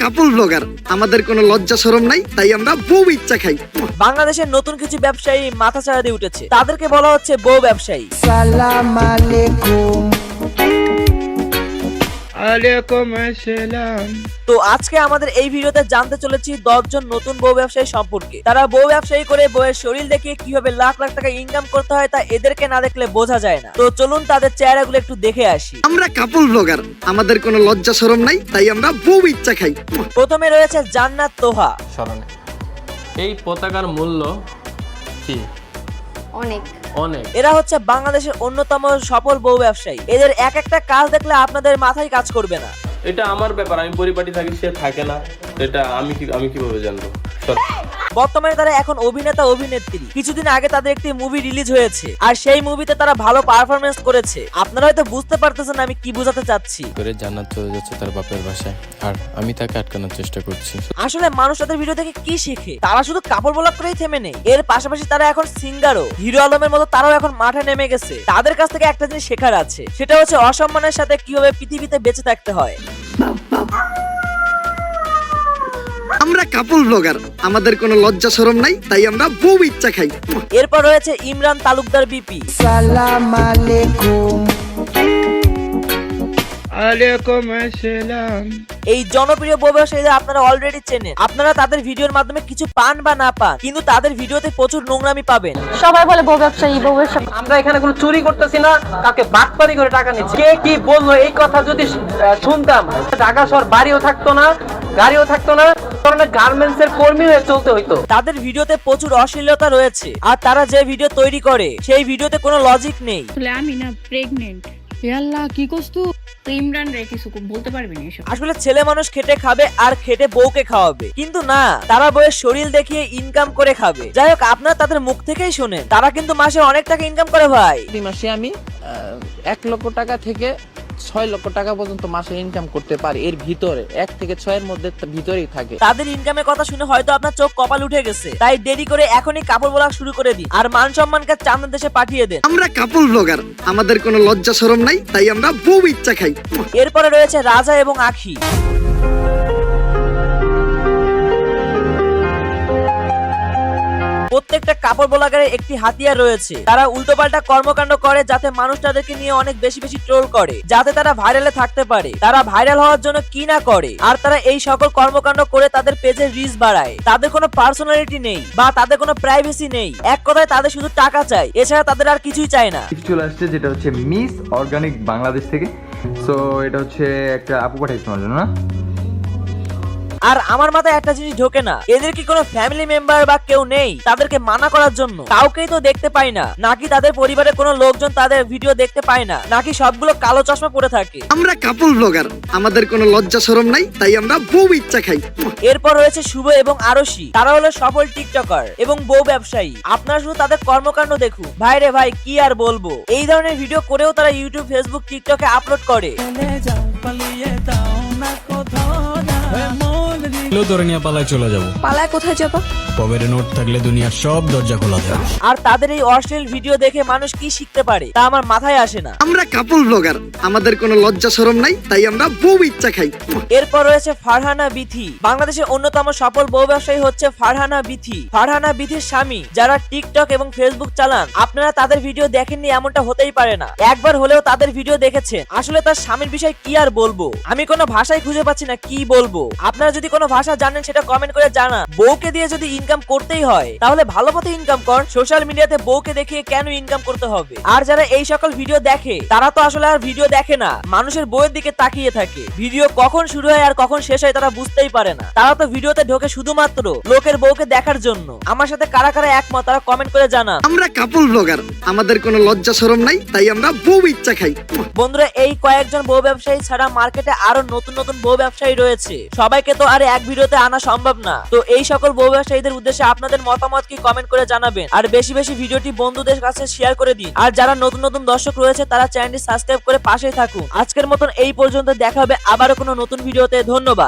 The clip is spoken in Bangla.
কাপল ব্লগার। আমাদের কোনো লজ্জা শরম নাই তাই আমরা বউ ইচ্ছা খাই। বাংলাদেশের নতুন কিছু ব্যবসায়ী মাথা চাড়া দিয়ে উঠেছে। তাদেরকে বলা হচ্ছে বউ ব্যবসায়ী। সালাম আলাইকুম। আলাইকুম আসসালাম। তো আজকে আমাদের এই ভিডিওতে জানতে চলেছি দশজন নতুন বউ ব্যবসায়ী সম্পর্কে। তারা বউ ব্যবসায়ী করে বউয়ের শরীর দেখে কীভাবে লাখ লাখ টাকা ইনকাম করতে হয় তা এদেরকে না দেখলে বোঝা যায় না। তো চলুন তাদের চেহারাগুলো একটু দেখে আসি। আমরা কাপল ব্লগার আমাদের কোনো লজ্জা শরম নাই তাই আমরা বউ ইচ্ছা খাই। প্রথমে রয়েছে জান্নাত তোহা। স্মরণে। এই পতাকার মূল্য কি? অনেক। অনেক। এরা হচ্ছে বাংলাদেশের অন্যতম সফল বউ ব্যবসায়ী। এদের এক একটা কাজ দেখলে আপনাদের মাথায় কাজ করবে না। এটা আমার ব্যাপার আমি পরিপাটি থাকি সে থাকে না। এটা আমি কি আমি কীভাবে জানব। বর্তমানে তারা এখন অভিনেতা অভিনেত্রী। কিছুদিন আগে তাদের একটি মুভি রিলিজ হয়েছে। আর সেই মুভিতে তারা ভালো পারফরমেন্স করেছে। আপনারা হয়তো বুঝতে পারতেছেন আমি কি বোঝাতে চাচ্ছি। করে জান্নাত চলে যাচ্ছে তার বাপের বাসায়। আর আমি তাকে আটকানোর চেষ্টা করছি। আসলে মানুষ তাদের ভিডিও থেকে কি শিখে? তারা শুধু কাপড় ব্লগ করেই থেমে নেই। এর পাশাপাশি তারা এখন সিঙ্গারও। হিরো আলমের মতো তারাও এখন মাঠে নেমে গেছে। তাদের কাছ থেকে একটা জিনিস শেখার আছে। সেটা হচ্ছে অসম্মানের সাথে কীভাবে পৃথিবীতে বেঁচে থাকতে হয়। আমরা কাপল ব্লগার আমাদের কোনো লজ্জা শরম নাই তাই আমরা বউ ইচ্ছা খাই। এরপর রয়েছে ইমরান তালুকদার বিপি। সালাম আলাইকুম। এই জনপ্রিয় বউ ব্যবসায়ীদের আপনারা অলরেডি চেনেন। আপনারা তাদের ভিডিওর মাধ্যমে কিছু পান বা না পান কিন্তু তাদের ভিডিওতে প্রচুর নোংরামি পাবেন। সবাই বলে বউ ব্যবসায়ী বউ ব্যবসায়ী আমরা এখানে কোনো চুরি করতেছি না কাউকে বাটপারি করে টাকা নিচ্ছি। কে কি বলল এই কথা যদি শুনতাম। ঢাকা শহর বাড়িও থাকতো না গাড়িও থাকতো না গার্মেন্টস এর কর্মী হয়ে চলতে হইতো। তাদের ভিডিওতে প্রচুর অশ্লীলতা রয়েছে আর তারা যে ভিডিও তৈরি করে সেই ভিডিওতে কোনো লজিক নেই। আসলে আমি না প্রেগনেন্ট আল্লাহ কি করছু তো ইমরান রে কিছু বলতে পারবি না এসব। আসলে ছেলে মানুষ খেটে খাবে আর খেটে বউকে খাওয়াবে। কিন্তু না তারা বউয়ের শরীর দেখিয়ে ইনকাম করে খাবে। যাই হোক আপনারা তাদের মুখ থেকেই শোনেন। তারা কিন্তু মাসে অনেক টাকা ইনকাম করে ভাই। প্রতি মাসে আমি আহ, এক লক্ষ টাকা থেকে ছয় লক্ষ টাকা পর্যন্ত মাসে ইনকাম করতে পারে। এর ভিতরে এক থেকে ছয়ের মধ্যে ভিতরেই থাকে। তাদের ইনকামের কথা শুনে হয়তো আপনার চোখ কপাল উঠে গেছে। তাই দেরি করে এখনই কাপড় বলা শুরু করে দিন। আর মান সম্মান সম্মানকে চাঁদের দেশে পাঠিয়ে দেন। আমরা কাপড় ব্লগার আমাদের কোনো লজ্জা শরম নাই তাই আমরা বউ ইচ্ছা খাই। এরপরে রয়েছে রাজা এবং আখি। প্রত্যেকটা কাপড় ব্লগারের একটি হাতিয়ার রয়েছে। তারা উল্টোপাল্টা কর্মকাণ্ড করে যাতে মানুষ তাদেরকে নিয়ে অনেক বেশি বেশি ট্রোল করে, যাতে তারা ভাইরালে থাকতে পারে। তারা ভাইরাল হওয়ার জন্য কি না করে, আর তারা এই সকল কর্মকাণ্ড করে তাদের পেজের রিচ বাড়ায়। তাদের কোনো পার্সোনালিটি নেই বা তাদের কোনো প্রাইভেসি নেই। এক কথায় তাদের শুধু টাকা চাই, এছাড়া তাদের আর কিছুই চায় না। চলে আসছে যেটা হচ্ছে মিস অর্গানিক বাংলাদেশ থেকে। সো এটা হচ্ছে একটা আপু পাঠাইছে তোমার জন্য, না? আর আমার মাথায় একটা জিনিস ঢোকে না। এদের কি কোনো ফ্যামিলি মেম্বার বা কেউ নেই তাদেরকে মানা করার জন্য? কাউকেই তো দেখতে পাই না। নাকি তাদের পরিবারের কোনো লোকজন তাদের ভিডিও দেখতে পায় না? নাকি সবগুলো কালো চশমা পরে থাকে? আমরা কাপল ব্লগার আমাদের কোনো লজ্জা শরম নাই তাই আমরা বউ ইচ্ছা খাই। এরপর রয়েছে শুভ এবং আরশি। তারা হলো সফল টিকটকার এবং বউ ব্যবসায়ী। আপনারা শুধু তাদের কর্মকাণ্ড দেখুন। ভাই রে ভাই কি আর বলব? এই ধরনের ভিডিও করেও তারা ইউটিউব ফেসবুক টিকটকে আপলোড করে। ধরে নিয়ে পালায় চলে যাব। পালায় কোথায় যাবা? পকেটে নোট থাকলে দুনিয়ার সব দরজা খোলা থাকে আর তাদের এই অশ্লীল ভিডিও দেখে মানুষ কি শিখতে পারে তা আমার মাথায় আসে না। আমরা কাপল ব্লগার আমাদের কোনো লজ্জা শরম নাই তাই আমরা বউ ইচ্ছা খাই। এরপর রয়েছে ফারহানা বিথি। বাংলাদেশের অন্যতম সফল বউ ব্যবসায়ী হচ্ছে ফারহানা বিথি। ফারহানা বিথির স্বামী যারা টিকটক এবং ফেসবুক চালান আপনারা তাদের ভিডিও দেখেননি এমনটা হতেই পারে না। একবার হলেও তাদের ভিডিও দেখেছেন। আসলে তার স্বামীর বিষয় কি আর বলব? আমি কোনো ভাষাই খুঁজে পাচ্ছি না কি বলব। আপনারা যদি কোনো ভাষা জানেন সেটা কমেন্ট করে জানা বউকে দিয়ে যদি ইনকাম করতেই হয় তাহলে ভালো পথে ইনকাম কর সোশ্যাল মিডিয়াতে বউকে দেখিয়ে কেন ইনকাম করতে হবে? আর যারা এই সকল ভিডিও দেখে তারা তো আসলে আর ভিডিও দেখে না মানুষের বইয়ের দিকে তাকিয়ে থাকে। ভিডিও কখন শুরু হয় আর কখন শেষ হয় তারা বুঝতেই পারে না। তারা তো ভিডিওতে ঢোকে শুধুমাত্র লোকের বউকে দেখার জন্য। আমার সাথে কারা কারা একমত তারা কমেন্ট করে জানা আমরা কাপল ব্লগার আমাদের কোনো লজ্জা শরম নাই তাই আমরা বউ ইচ্ছা খাই। বন্ধুরা এই কয়েকজন বউ ব্যবসায়ী ছাড়া মার্কেটে আরও নতুন নতুন বউ ব্যবসায়ী রয়েছে। সবাইকে তো আর এক ভিডিওতে আনা সম্ভব না। তো এই সকল বউ ব্যবসায়ীদের উদ্দেশ্যে আপনাদের মতামত কি কমেন্ট করে জানাবেন। আর বেশি বেশি ভিডিওটি বন্ধুদের কাছে শেয়ার করে দিন। আর যারা নতুন নতুন দর্শক রয়েছে, তারা চ্যানেলটি সাবস্ক্রাইব করে পাশেই থাকুন। আজকের মতন এই পর্যন্ত দেখা হবে আবারও কোনো নতুন ভিডিওতে। ধন্যবাদ।